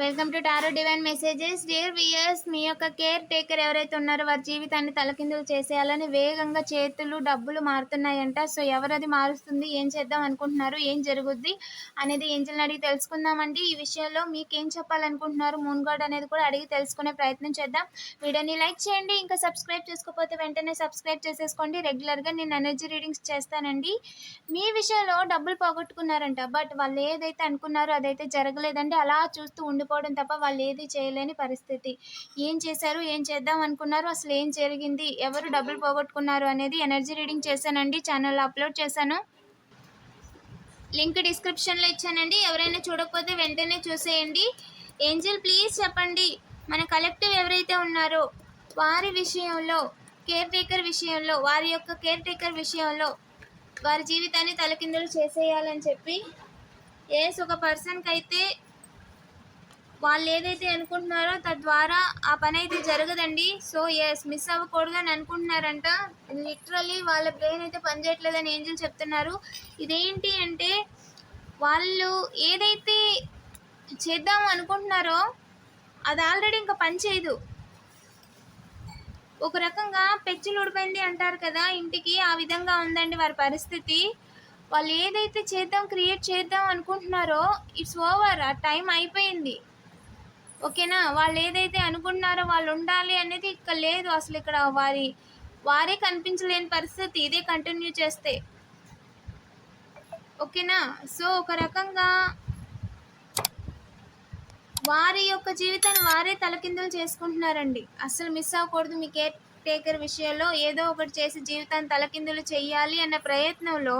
Welcome to tarot divine messages. Dear viewers మీ యొక్క care taker ఎవరైతే ఉన్నారో వారి జీవితాన్ని తలకిందులు చేసేయాలని వేగంగా చేతులు డబ్బులు మారుతున్నాయంట. సో ఎవరది మారుస్తుంది ఏం చేద్దాం అనుకుంటున్నారు ఏం జరుగుద్ది అనేది ఏంజల్ని అడిగి తెలుసుకుందామండి. ఈ విషయంలో మీకు ఏం చెప్పాలనుకుంటున్నారు మూన్ గాడ్ అనేది కూడా అడిగి తెలుసుకునే ప్రయత్నం చేద్దాం. వీడియోని లైక్ చేయండి ఇంకా సబ్స్క్రైబ్ చేసుకోకపోతే వెంటనే సబ్స్క్రైబ్ చేసేసుకోండి. రెగ్యులర్గా నేను ఎనర్జీ రీడింగ్స్ చేస్తానండి. మీ విషయంలో డబ్బులు పోగొట్టుకున్నారంట బట్ వాళ్ళు ఏదైతే అనుకున్నారో అదైతే జరగలేదండి. అలా చూస్తూ ఉండిపోవడం తప్ప వాళ్ళు ఏది చేయలేని పరిస్థితి. ఏం చేశారు? ఏం చేద్దాం అనుకున్నారు? అసలు ఏం జరిగింది? ఎవరు డబ్బులు పోగొట్టుకున్నారు అనేది ఎనర్జీ రీడింగ్ చేశానండి. ఛానల్లో అప్లోడ్ చేశాను. లింక్ డిస్క్రిప్షన్లో ఇచ్చానండి. ఎవరైనా చూడకపోతే వెంటనే చూసేయండి. ఏంజల్ ప్లీజ్ చెప్పండి. మన కలెక్టివ్ ఎవరైతే ఉన్నారో వారి విషయంలో కేర్ టేకర్ విషయంలో వారి యొక్క కేర్ టేకర్ విషయంలో వారి జీవితాన్ని తలకిందులు చేసేయాలని చెప్పి ఏస్ ఒక పర్సన్కి అయితే వాళ్ళు ఏదైతే అనుకుంటున్నారో తద్వారా ఆ పని అయితే జరగదండి. సో ఎస్ మిస్ అవ్వకూడదు అని అనుకుంటున్నారంట. లిటరలీ వాళ్ళ బ్రెయిన్ అయితే పనిచేయట్లేదని ఏంజల్ చెప్తున్నారు. ఇదేంటి అంటే వాళ్ళు ఏదైతే చేద్దాం అనుకుంటున్నారో అది ఆల్రెడీ ఇంకా పని చేయదు. ఒక రకంగా పెచ్చులు ఊడిపోయింది అంటారు కదా ఇంటికి ఆ విధంగా ఉందండి వారి పరిస్థితి. వాళ్ళు ఏదైతే చేద్దాం క్రియేట్ చేద్దాం అనుకుంటున్నారో ఇట్స్ ఓవర్ ఆ టైం అయిపోయింది. ఓకేనా? వాళ్ళు ఏదైతే అనుకుంటున్నారో వాళ్ళు ఉండాలి అనేది ఇక్కడ లేదు. అసలు ఇక్కడ వారి వారే కనిపించలేని పరిస్థితి. ఇదే కంటిన్యూ చేస్తే. ఓకేనా? సో ఒక రకంగా వారి యొక్క జీవితాన్ని వారే తలకిందులు చేసుకుంటున్నారండి. అసలు మిస్ అవ్వకూడదు మీ కేర్ టేకర్ విషయంలో. ఏదో ఒకటి చేసి జీవితాన్ని తలకిందులు చేయాలి అన్న ప్రయత్నంలో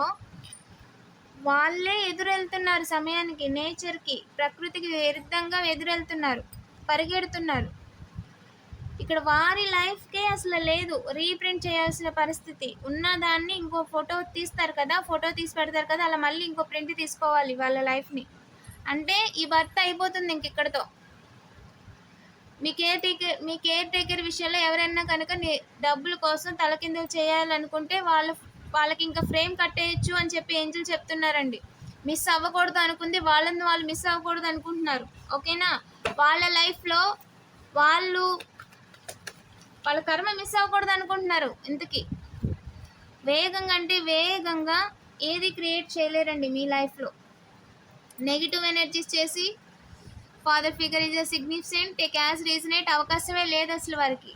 వాళ్ళే ఎదురెళ్తున్నారు సమయానికి నేచర్కి ప్రకృతికి విరుద్ధంగా ఎదురెళ్తున్నారు పరిగెడుతున్నారు. ఇక్కడ వారి లైఫ్కే అసలు లేదు రీప్రింట్ చేయాల్సిన పరిస్థితి. ఉన్న దాన్ని ఇంకో ఫోటో తీస్తారు కదా ఫోటో తీసి పెడతారు కదా అలా మళ్ళీ ఇంకో ప్రింట్ తీసుకోవాలి వాళ్ళ లైఫ్ని. అంటే ఈ భర్త అయిపోతుంది ఇంక ఇక్కడతో. మీ కేర్ టేకర్ మీ కేర్ టేకర్ విషయంలో ఎవరైనా కనుక డబ్బుల కోసం తలకిందులు చేయాలనుకుంటే వాళ్ళ వాళ్ళకి ఇంకా ఫ్రేమ్ కట్టేయచ్చు అని చెప్పి ఏంజల్ చెప్తున్నారండి. మిస్ అవ్వకూడదు అనుకుంది వాళ్ళని వాళ్ళు మిస్ అవ్వకూడదు అనుకుంటున్నారు. ఓకేనా? వాళ్ళ లైఫ్లో వాళ్ళు వాళ్ళ కర్మ మిస్ అవ్వకూడదు అనుకుంటున్నారు. ఇంతకీ వేగంగా అంటే వేగంగా ఏది క్రియేట్ చేయలేరండి మీ లైఫ్లో నెగిటివ్ ఎనర్జీస్ చేసి father figure is a significant take as resonate అవకాశమే లేదు అసలు వారికి.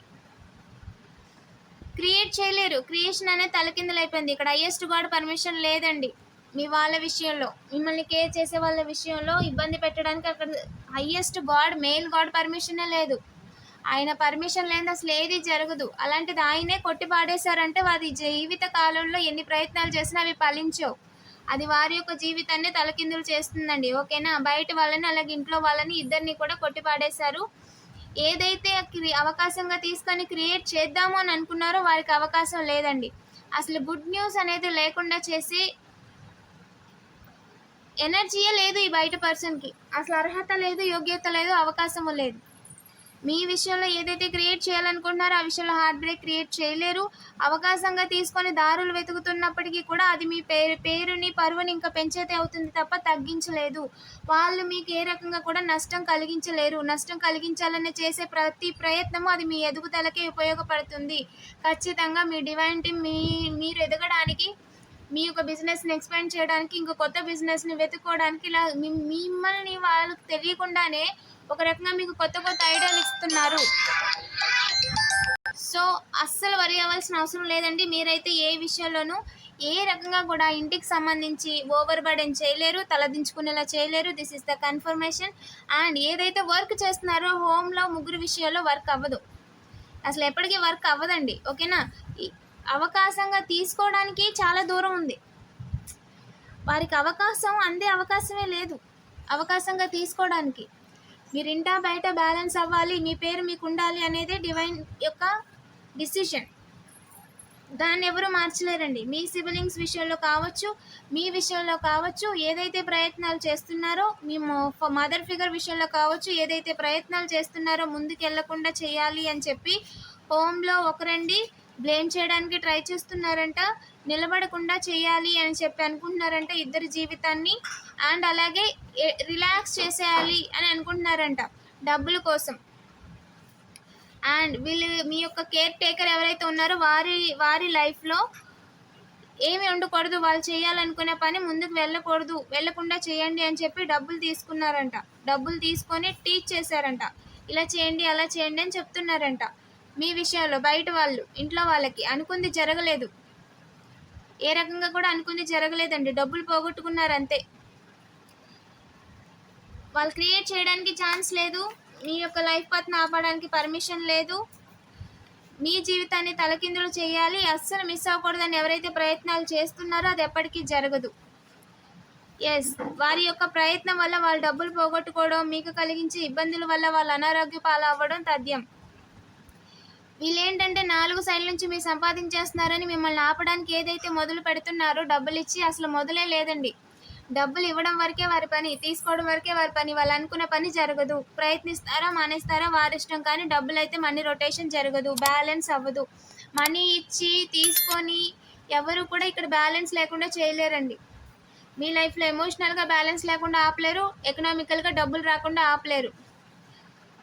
క్రియేట్ చేయలేరు. క్రియేషన్ అనేది తలకిందులైపోయింది ఇక్కడ హయ్యెస్ట్ గాడ్ పర్మిషన్ లేదండి. మీ వాళ్ళ విషయంలో మిమ్మల్ని కేర్ చేసే వాళ్ళ విషయంలో ఇబ్బంది పెట్టడానికి అక్కడ హయ్యెస్ట్ గాడ్ మెయిల్ గాడ్ పర్మిషనే లేదు. ఆయన పర్మిషన్ లేని అసలు ఏది జరగదు. అలాంటిది ఆయనే కొట్టి పాడేశారంటే వారి జీవిత కాలంలో ఎన్ని ప్రయత్నాలు చేసినా అవి ఫలించవు. అది వారి యొక్క జీవితాన్ని తలకిందులు చేస్తుందండి. ఓకేనా? బయట వాళ్ళని అలాగే ఇంట్లో వాళ్ళని ఇద్దరిని కూడా కొట్టి పాడేశారు. ఏదైతే క్రి- అవకాశంగా తీసుకొని క్రియేట్ చేద్దాము అని అనుకున్నారో వారికి అవకాశం లేదండి. అసలు గుడ్ న్యూస్ అనేది లేకుండా చేసి ఎనర్జీయే లేదు ఈ బయట పర్సన్కి. అసలు అర్హత లేదు యోగ్యత లేదు అవకాశము లేదు. మీ విషయంలో ఏదైతే క్రియేట్ చేయాలనుకుంటున్నారో ఆ విషయంలో హార్ట్ బ్రేక్ క్రియేట్ చేయలేరు. అవకాశంగా తీసుకొని దారులు వెతుకుతున్నప్పటికీ కూడా అది మీ పేరు పేరుని పరువుని ఇంకా పెంచేతే అవుతుంది తప్ప తగ్గించలేదు. వాళ్ళు మీకు ఏ రకంగా కూడా నష్టం కలిగించలేరు. నష్టం కలిగించాలని చేసే ప్రతి ప్రయత్నము అది మీ ఎదుగుదలకే ఉపయోగపడుతుంది. ఖచ్చితంగా మీ డివైన్ టీమ్ మీ మీరు ఎదగడానికి మీ యొక్క బిజినెస్ని ఎక్స్పాండ్ చేయడానికి ఇంకో కొత్త బిజినెస్ని వెతుక్కోవడానికి ఇలా మిమ్మల్ని వాళ్ళకి తెలియకుండానే ఒక రకంగా మీకు కొత్త కొత్త ఐడియాలు ఇస్తున్నారు. సో అస్సలు వరి అవ్వాల్సిన అవసరం లేదండి. మీరైతే ఏ విషయంలోనూ ఏ రకంగా కూడా ఇంటికి సంబంధించి ఓవర్ బర్డెన్ చేయలేరు తలదించుకునేలా చేయలేరు. This is the confirmation and ఏదైతే వర్క్ చేస్తున్నారో హోమ్లో ముగ్గురు విషయాల్లో వర్క్ అవ్వదు. అసలు ఎప్పటికీ వర్క్ అవ్వదండి. ఓకేనా అవకాశంగా తీసుకోవడానికి చాలా దూరం ఉంది. వారికి అవకాశం అందే అవకాశమే లేదు. అవకాశంగా తీసుకోవడానికి. మీరు ఇంటా బయట బ్యాలెన్స్ అవ్వాలి మీ పేరు మీకు ఉండాలి అనేది డివైన్ యొక్క డిసిషన్. దాన్ని ఎవరు మార్చలేరండి. మీ సిబిలింగ్స్ విషయంలో కావచ్చు మీ విషయంలో కావచ్చు ఏదైతే ప్రయత్నాలు చేస్తున్నారో మీ మదర్ ఫిగర్ విషయంలో కావచ్చు ఏదైతే ప్రయత్నాలు చేస్తున్నారో ముందుకు వెళ్ళకుండా చేయాలి అని చెప్పి హోమ్లో ఒకరండి బ్లేమ్ చేయడానికి ట్రై చేస్తున్నారంట నిలబడకుండా చేయాలి అని చెప్పి అనుకుంటున్నారంట ఇద్దరి జీవితాన్ని. అండ్ అలాగే రిలాక్స్ చేసేయాలి అని అనుకుంటున్నారంట డబ్బుల కోసం. అండ్ వీళ్ళు మీ యొక్క కేర్ టేకర్ ఎవరైతే ఉన్నారో వారి వారి లైఫ్లో ఏమి ఉండకూడదు వాళ్ళు చేయాలనుకునే పని ముందుకు వెళ్ళకూడదు వెళ్ళకుండా చేయండి అని చెప్పి డబ్బులు తీసుకున్నారంట. డబ్బులు తీసుకొని టీచ్ చేశారంట. ఇలా చేయండి అలా చేయండి అని చెప్తున్నారంట. మీ విషయంలో బయట వాళ్ళు ఇంట్లో వాళ్ళకి అనుకుంది జరగలేదు. ఏ రకంగా కూడా అనుకుంది జరగలేదండి. డబ్బులు పోగొట్టుకున్నారు అంతే వాళ్ళు క్రియేట్ చేయడానికి ఛాన్స్ లేదు. మీ యొక్క లైఫ్ పాత్ని ఆపడానికి పర్మిషన్ లేదు. మీ జీవితాన్ని తలకిందులు చేయాలి. అస్సలు మిస్ అవ్వకూడదని ఎవరైతే ప్రయత్నాలు చేస్తున్నారో అది ఎప్పటికీ జరగదు. ఎస్ వారి యొక్క ప్రయత్నం వల్ల వాళ్ళు డబ్బులు పోగొట్టుకోవడం మీకు కలిగించే ఇబ్బందుల వల్ల వాళ్ళు అనారోగ్య పాలవ్వడం తథ్యం. వీళ్ళేంటంటే నాలుగు సైడ్ల నుంచి మీరు సంపాదించేస్తున్నారని మిమ్మల్ని ఆపడానికి ఏదైతే మొదలు పెడుతున్నారో డబ్బులు ఇచ్చి అసలు మొదలే లేదండి. డబ్బులు ఇవ్వడం వరకే వారి పని తీసుకోవడం వరకే వారి పని వాళ్ళు అనుకున్న పని జరగదు. ప్రయత్నిస్తారా మానేస్తారా వారి ఇష్టం కానీ డబ్బులు అయితే మనీ రొటేషన్ జరగదు బ్యాలెన్స్ అవ్వదు. మనీ ఇచ్చి తీసుకొని ఎవరు కూడా ఇక్కడ బ్యాలెన్స్ లేకుండా చేయలేరండి. మీ లైఫ్లో ఎమోషనల్గా బ్యాలెన్స్ లేకుండా ఆపలేరు ఎకనామికల్గా డబ్బులు రాకుండా ఆపలేరు.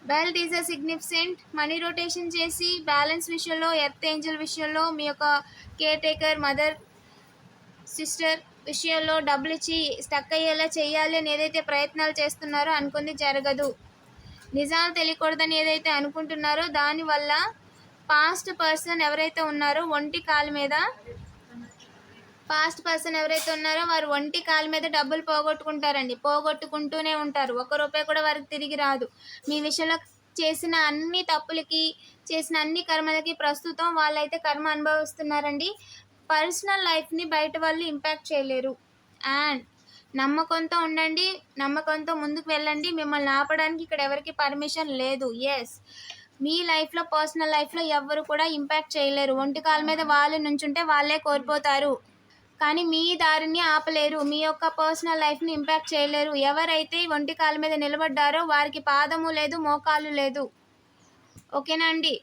Belt is a significant money rotation చేసి బ్యాలెన్స్ విషయంలో ఎర్త్ ఏంజల్ విషయంలో మీ యొక్క కేర్ టేకర్ మదర్ సిస్టర్ విషయంలో డబ్బులు ఇచ్చి స్టక్ అయ్యేలా చేయాలి అని ఏదైతే ప్రయత్నాలు చేస్తున్నారో అనుకుంది జరగదు. నిజాలు తెలియకూడదని ఏదైతే అనుకుంటున్నారో దానివల్ల పాస్ట్ పర్సన్ ఎవరైతే ఉన్నారో ఒంటి కాలు మీద పాస్ట్ పర్సన్ ఎవరైతే ఉన్నారో వారు ఒంటి కాలు మీద డబ్బులు పోగొట్టుకుంటారండి. పోగొట్టుకుంటూనే ఉంటారు. ఒక రూపాయి కూడా వారికి తిరిగి రాదు. మీ విషయంలో చేసిన అన్ని తప్పులకి చేసిన అన్ని కర్మలకి ప్రస్తుతం వాళ్ళైతే కర్మ అనుభవిస్తున్నారండి. పర్సనల్ లైఫ్ని బయట వాళ్ళు ఇంపాక్ట్ చేయలేరు. అండ్ నమ్మకంతో ఉండండి నమ్మకంతో ముందుకు వెళ్ళండి. మిమ్మల్ని ఆపడానికి ఇక్కడ ఎవరికి పర్మిషన్ లేదు. ఎస్ మీ లైఫ్లో పర్సనల్ లైఫ్లో ఎవ్వరు కూడా ఇంపాక్ట్ చేయలేరు. ఒంటి కాలు మీద వాళ్ళు నుంచుంటే వాళ్ళే కోల్పోతారు. కానీ మీ దారిని ఆపలేరు. మీ యొక్క పర్సనల్ లైఫ్ని ఇంపాక్ట్ చేయలేరు. ఎవరైతే ఒంటి కాలు మీద నిలబడ్డారో వారికి పాదము లేదు మోకాలు లేదు. ఓకేనా అండి?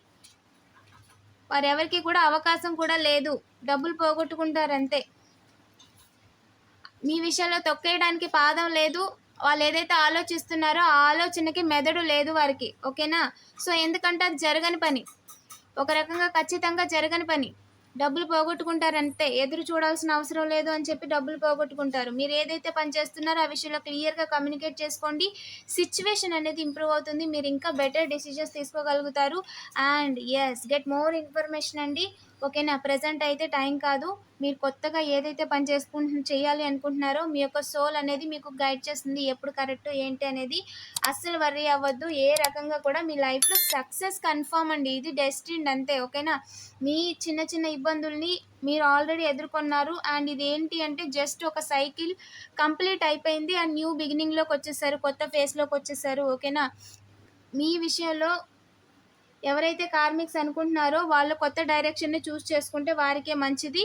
వారెవరికి కూడా అవకాశం కూడా లేదు. డబ్బులు పోగొట్టుకుంటారు అంతే మీ విషయంలో తొక్కేయడానికి పాదం లేదు. వాళ్ళు ఏదైతే ఆలోచిస్తున్నారో ఆ ఆలోచనకి మెదడు లేదు వారికి. ఓకేనా? సో ఎందుకంటే అది జరగని పని. ఒక రకంగా ఖచ్చితంగా జరగని పని. డబ్బులు పోగొట్టుకుంటారు అంతే ఎదురు చూడాల్సిన అవసరం లేదు అని చెప్పి డబ్బులు పోగొట్టుకుంటారు. మీరు ఏదైతే పని చేస్తున్నారో ఆ విషయంలో క్లియర్గా కమ్యూనికేట్ చేసుకోండి. సిచ్యువేషన్ అనేది ఇంప్రూవ్ అవుతుంది. మీరు ఇంకా better decisions తీసుకోగలుగుతారు. And as get more information అండి. ఓకేనా ప్రజెంట్ అయితే టైం కాదు. మీరు కొత్తగా ఏదైతే పని చేసుకుంటు చేయాలి అనుకుంటున్నారో మీ యొక్క సోల్ అనేది మీకు గైడ్ చేస్తుంది ఎప్పుడు కరెక్ట్ ఏంటి అనేది. అస్సలు వర్రీ అవ్వద్దు. ఏ రకంగా కూడా మీ లైఫ్లో సక్సెస్ కన్ఫర్మ్ అండి. ఇది డెస్టిన్ అంతే ఓకేనా? మీ చిన్న చిన్న ఇబ్బందుల్ని మీరు ఆల్రెడీ ఎదుర్కొన్నారు. అండ్ ఇది ఏంటి అంటే జస్ట్ ఒక సైకిల్ కంప్లీట్ అయిపోయింది. అండ్ న్యూ బిగినింగ్లోకి వచ్చేసారు కొత్త ఫేస్లోకి వచ్చేసారు ఓకేనా? మీ విషయంలో ఎవరైతే కార్మిక్స్ అనుకుంటున్నారో వాళ్ళు కొత్త డైరెక్షన్ని చూస్ చేసుకుంటే వారికే మంచిది.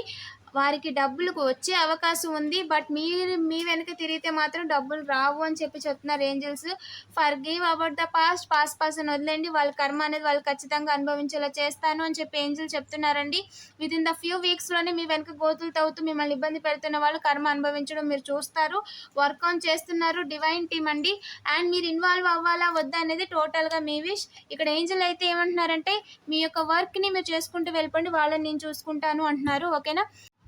వారికి డబ్బులకు వచ్చే అవకాశం ఉంది. బట్ మీరు మీ వెనక తిరిగితే మాత్రం డబ్బులు రావు అని చెప్పి చెప్తున్నారు angels. Forgive about the past purse అని వదిలేండి. వాళ్ళ కర్మ అనేది వాళ్ళు ఖచ్చితంగా అనుభవించేలా చేస్తాను అని చెప్పి ఏంజల్ చెప్తున్నారండి. విత్ ఇన్ ద ఫ్యూ వీక్స్లోనే మీ వెనక గోతులు తవ్వుతూ మిమ్మల్ని ఇబ్బంది పెడుతున్న వాళ్ళు కర్మ అనుభవించడం మీరు చూస్తారు. వర్క్ ఆన్ చేస్తున్నారు. డివైన్ టీమ్ అండి. అండ్ మీరు ఇన్వాల్వ్ అవ్వాలా వద్దా అనేది టోటల్గా మీ విష్ ఇక్కడ ఏంజల్ అయితే ఏమంటున్నారంటే మీ యొక్క వర్క్ని మీరు చేసుకుంటూ వెళ్ళిపోండి. వాళ్ళని నేను చూసుకుంటాను అంటున్నారు. ఓకేనా